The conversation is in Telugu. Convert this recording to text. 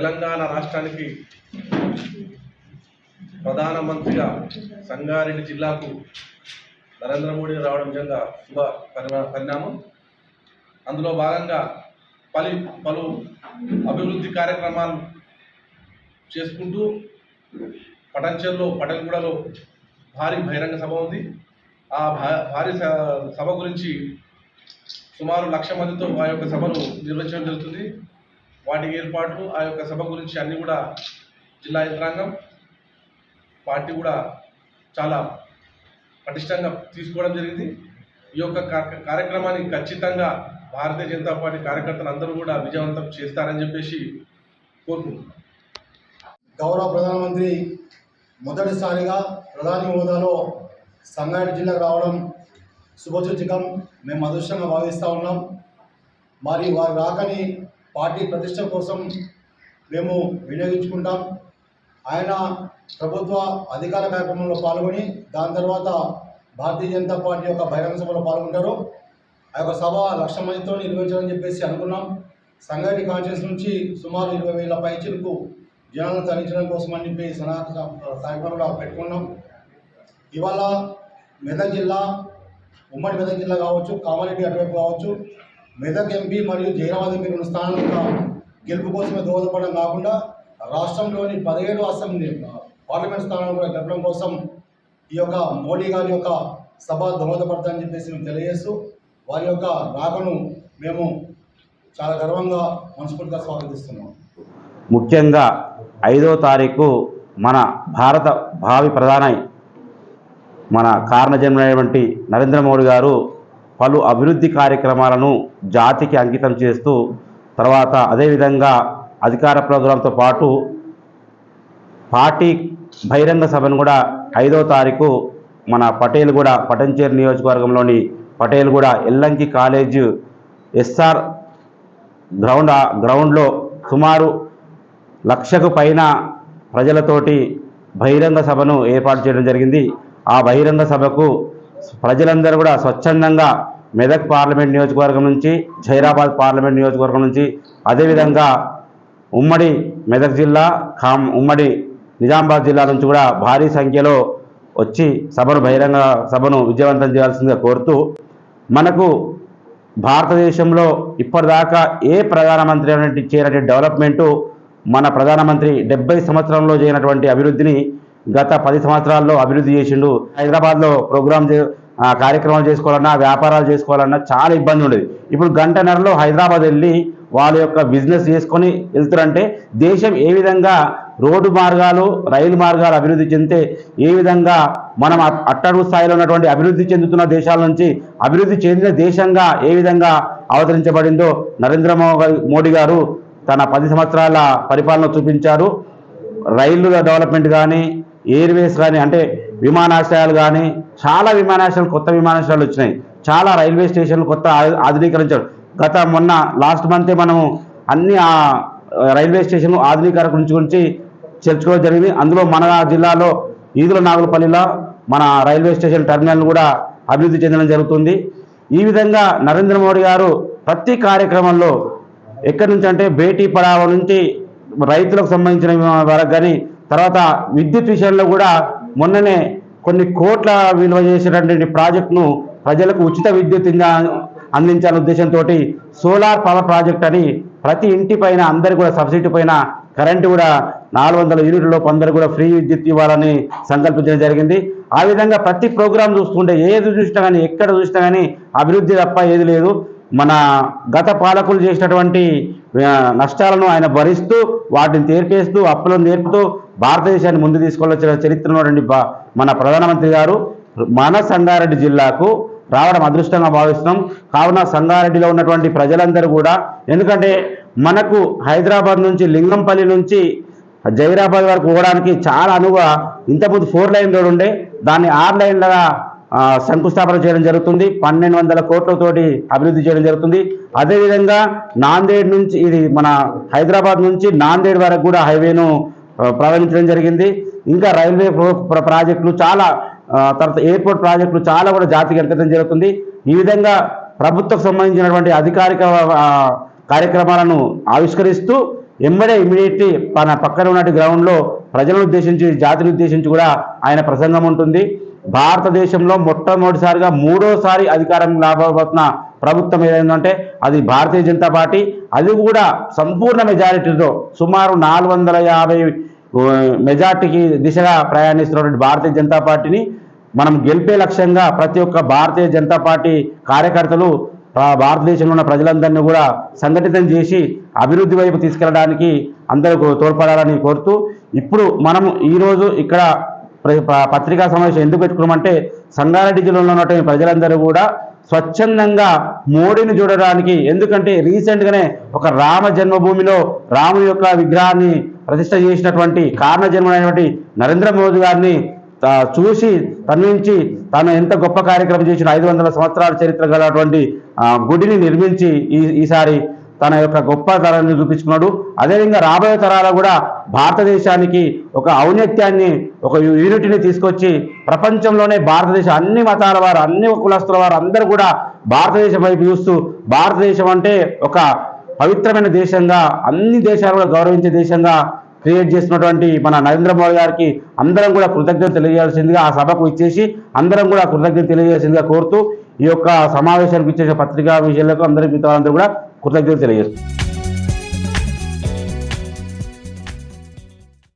తెలంగాణ రాష్ట్రానికి ప్రధానమంత్రిగా సంగారెడ్డి జిల్లాకు నరేంద్ర మోడీ రావడం నిజంగా శుభ పరిణా పరిణామం. అందులో భాగంగా పలు పలు అభివృద్ధి కార్యక్రమాలు చేసుకుంటూ పటంచెల్లో పటల్గూడలో భారీ బహిరంగ సభ ఉంది. ఆ భారీ సభ గురించి సుమారు లక్ష మందితో ఆ యొక్క సభను నిర్వహించడం జరుగుతుంది. వాటి ఏర్పాట్లు ఆ యొక్క సభ గురించి అన్నీ కూడా జిల్లా యంత్రాంగం పార్టీ కూడా చాలా పటిష్టంగా తీసుకోవడం జరిగింది. ఈ యొక్క కార్యక్రమాన్ని ఖచ్చితంగా భారతీయ జనతా పార్టీ కార్యకర్తలు అందరూ కూడా విజయవంతం చేస్తారని చెప్పేసి కోరుకుంటున్నాం. గౌరవ ప్రధానమంత్రి మొదటిసారిగా ప్రధాని హోదాలో సంగారెడ్డి జిల్లాకు రావడం శుభసూచకం మేము అదృష్టంగా భావిస్తూ ఉన్నాం. మరి వారి రాకని పార్టీ ప్రతిష్ట కోసం మేము వినియోగించుకుంటాం. ఆయన ప్రభుత్వ అధికార కార్యక్రమంలో పాల్గొని దాని తర్వాత భారతీయ జనతా పార్టీ యొక్క బహిరంగ సభలో పాల్గొంటారు. ఆ యొక్క సభ లక్ష మందితో నిర్వహించాలని చెప్పేసి అనుకున్నాం. సంగారెడ్డి కాన్షియస్ నుంచి సుమారు ఇరవై వేల పైచిలకు జనాలను తరలించడం కోసం అని చెప్పి సనాతన కార్యక్రమంలో పెట్టుకున్నాం. ఇవాళ మెదక్ జిల్లా ఉమ్మడి మెదక్ జిల్లా కావచ్చు కామారెడ్డి అటువైపు కావచ్చు మెదక్ ఎంపీ మరియు జైరాబాద్ ఎంపీ రెండు గెలుపు కోసమే దోహదపడడం కాకుండా రాష్ట్రంలోని పదిహేడు అసెంబ్లీ పార్లమెంట్ స్థానాలు కూడా గెలపడం కోసం ఈ యొక్క మోడీ గారి యొక్క సభ దోహదపడతాయని చెప్పేసి మేము తెలియజేస్తూ వారి యొక్క రాకను మేము చాలా గర్వంగా మనస్ఫూర్తిగా స్వాగతిస్తున్నాం. ముఖ్యంగా ఐదో తారీఖు మన భారత భావి ప్రధాని మన కారణజన్మైనటువంటి నరేంద్ర మోడీ గారు పలు అభివృద్ధి కార్యక్రమాలను జాతికి అంకితం చేస్తూ తర్వాత అదేవిధంగా అధికార ప్రోగ్రాంతో పాటు పార్టీ బహిరంగ సభను కూడా ఐదో తారీఖు మన పటేల్ కూడా పటంచేరు నియోజకవర్గంలోని పటేల్ కూడా ఎల్లంకి కాలేజ్ ఎస్ఆర్ గ్రౌండ్ గ్రౌండ్లో సుమారు లక్షకు పైన ప్రజలతోటి బహిరంగ సభను ఏర్పాటు చేయడం జరిగింది. ఆ బహిరంగ సభకు ప్రజలందరూ కూడా స్వచ్ఛందంగా మెదక్ పార్లమెంట్ నియోజకవర్గం నుంచి జైరాబాద్ పార్లమెంట్ నియోజకవర్గం నుంచి అదేవిధంగా ఉమ్మడి మెదక్ జిల్లా ఖామ్ ఉమ్మడి నిజామాబాద్ జిల్లా నుంచి కూడా భారీ సంఖ్యలో వచ్చి సభను బహిరంగ సభను విజయవంతం చేయాల్సిందిగా కోరుతూ మనకు భారతదేశంలో ఇప్పటిదాకా ఏ ప్రధానమంత్రి అనేటి చేయనటువంటి డెవలప్మెంటు మన ప్రధానమంత్రి డెబ్బై సంవత్సరంలో చేయనటువంటి అభివృద్ధిని గత పది సంవత్సరాల్లో అభివృద్ధి చేసిండు. హైదరాబాద్లో ప్రోగ్రామ్ కార్యక్రమాలు చేసుకోవాలన్నా వ్యాపారాలు చేసుకోవాలన్నా చాలా ఇబ్బంది ఉండేది. ఇప్పుడు గంటన్నరలో హైదరాబాద్ వెళ్ళి వాళ్ళ యొక్క బిజినెస్ చేసుకొని వెళ్తారంటే దేశం ఏ విధంగా రోడ్డు మార్గాలు రైలు మార్గాలు అభివృద్ధి చెందితే ఏ విధంగా మనం అట్టడుగు స్థాయిలో ఉన్నటువంటి అభివృద్ధి చెందుతున్న దేశాల నుంచి అభివృద్ధి చెందిన దేశంగా ఏ విధంగా అవతరించబడిందో నరేంద్ర మో- మోడీ గారు తన పది సంవత్సరాల పరిపాలన చూపించారు. రైళ్ళ డెవలప్మెంట్ కానీ ఎయిర్వేస్ కానీ అంటే విమానాశ్రయాలు కానీ చాలా విమానాశ్రయాలు కొత్త విమానాశ్రయాలు వచ్చినాయి. చాలా రైల్వే స్టేషన్లు కొత్త ఆధునీకరించారు. గత మొన్న లాస్ట్ మంతే మనము అన్ని ఆ రైల్వే స్టేషన్లు ఆధునీకరణ గురించి గురించి చర్చకోవడం జరిగింది. అందులో మన జిల్లాలో ఈదుల నాగులపల్లిలో మన రైల్వే స్టేషన్ టెర్మినల్ కూడా అభివృద్ధి చెందడం జరుగుతుంది. ఈ విధంగా నరేంద్ర మోడీ గారు ప్రతి కార్యక్రమంలో ఎక్కడి నుంచి అంటే బేటీ పడావ నుంచి రైతులకు సంబంధించిన వరకు కానీ తర్వాత విద్యుత్ విషయంలో కూడా మొన్ననే కొన్ని కోట్ల విలువ చేసేటటువంటి ప్రాజెక్టును ప్రజలకు ఉచిత విద్యుత్ ఇందా- అందించాలనే ఉద్దేశంతో సోలార్ పవర్ ప్రాజెక్ట్ అని ప్రతి ఇంటి పైన అందరు కూడా సబ్సిడీ పైన కరెంటు కూడా నాలుగు వందల యూనిట్ల లోపు కూడా ఫ్రీ విద్యుత్ ఇవ్వాలని సంకల్పించడం జరిగింది. ఆ విధంగా ప్రతి ప్రోగ్రాం చూసుకుంటే ఏది చూసినా కానీ ఎక్కడ చూసినా కానీ అభివృద్ధి తప్ప ఏది లేదు. మన గత పాలకులు చేసినటువంటి నష్టాలను ఆయన భరిస్తూ వాటిని తీర్పేస్తూ అప్పులను నేర్పుతూ భారతదేశాన్ని ముందు తీసుకొచ్చిన చరిత్ర ఉన్నటువంటి మన ప్రధానమంత్రి గారు మన సంగారెడ్డి జిల్లాకు రావడం అదృష్టంగా భావిస్తున్నాం. కావున సంగారెడ్డిలో ఉన్నటువంటి ప్రజలందరూ కూడా ఎందుకంటే మనకు హైదరాబాద్ నుంచి లింగంపల్లి నుంచి జైరాబాద్ వరకు పోవడానికి చాలా అనువుగా ఇంతకుముందు ఫోర్ లైన్ రోడ్ ఉండే దాన్ని ఆరు లైన్లుగా శంకుస్థాపన చేయడం జరుగుతుంది. పన్నెండు వందల కోట్లతోటి అభివృద్ధి చేయడం జరుగుతుంది. అదేవిధంగా నాందేడ్ నుంచి ఇది మన హైదరాబాద్ నుంచి నాందేడ్ వరకు కూడా హైవేను ప్రారంభించడం జరిగింది. ఇంకా రైల్వే ప్రో- ప్రాజెక్టులు చాలా తర్వాత ఎయిర్పోర్ట్ ప్రాజెక్టులు చాలా కూడా జాతికి అంకితం జరుగుతుంది. ఈ విధంగా ప్రభుత్వకు సంబంధించినటువంటి అధికారిక కార్యక్రమాలను ఆవిష్కరిస్తూ ఎంబడే ఇమీడియట్లీ మన పక్కన ఉన్నటి గ్రౌండ్లో ప్రజలను ఉద్దేశించి జాతిని ఉద్దేశించి కూడా ఆయన ప్రసంగం ఉంటుంది. భారతదేశంలో మొట్టమొదటిసారిగా మూడోసారి అధికారం లాభపోతున్న ప్రభుత్వం ఏదైందంటే అది భారతీయ జనతా పార్టీ. అది కూడా సంపూర్ణ మెజారిటీతో సుమారు నాలుగు వందల యాభై మెజార్టీకి దిశగా ప్రయాణిస్తున్నటువంటి భారతీయ జనతా పార్టీని మనం గెలిపే లక్ష్యంగా ప్రతి ఒక్క భారతీయ జనతా పార్టీ కార్యకర్తలు భారతదేశంలో ఉన్న ప్రజలందరినీ కూడా సంఘటితం చేసి అభివృద్ధి వైపు తీసుకెళ్ళడానికి అందరూ తోడ్పడాలని కోరుతూ ఇప్పుడు మనం ఈరోజు ఇక్కడ ప్ర- పత్రికా సమావేశం ఎందుకు పెట్టుకున్నామంటే సంగారెడ్డి జిల్లాలో ఉన్నటువంటి ప్రజలందరూ కూడా స్వచ్ఛందంగా మోడీని చూడడానికి ఎందుకంటే రీసెంట్గానే ఒక రామ జన్మభూమిలో రాముని యొక్క విగ్రహాన్ని ప్రతిష్ట చేసినటువంటి కారణ జన్మైనటువంటి నరేంద్ర మోదీ గారిని ఆ, చూసి తన్వించి తాను ఎంత గొప్ప కార్యక్రమం చేసిన ఐదు వందల సంవత్సరాల చరిత్ర గలటువంటి గుడిని నిర్మించి ఈ ఈసారి తన యొక్క గొప్ప తరాన్ని చూపించుకున్నాడు. అదేవిధంగా రాబోయే తరాలు కూడా భారతదేశానికి ఒక ఔన్నత్యాన్ని ఒక యూనిటీని తీసుకొచ్చి ప్రపంచంలోనే భారతదేశ అన్ని మతాల వారు అన్ని కులస్తుల వారు అందరూ కూడా భారతదేశం వైపు చూస్తూ భారతదేశం అంటే ఒక పవిత్రమైన దేశంగా అన్ని దేశాలు కూడా గౌరవించే దేశంగా క్రియేట్ చేసినటువంటి మన నరేంద్ర మోడీ గారికి అందరం కూడా కృతజ్ఞత తెలియజేయాల్సిందిగా ఆ సభకు ఇచ్చేసి అందరం కూడా కృతజ్ఞత తెలియజేయాల్సిందిగా కోరుతూ ఈ యొక్క సమావేశానికి ఇచ్చేసిన పత్రికా విషయాలకు అందరి మిత్రులందరూ కూడా కృతజ్ఞత తెలియజేస్తారు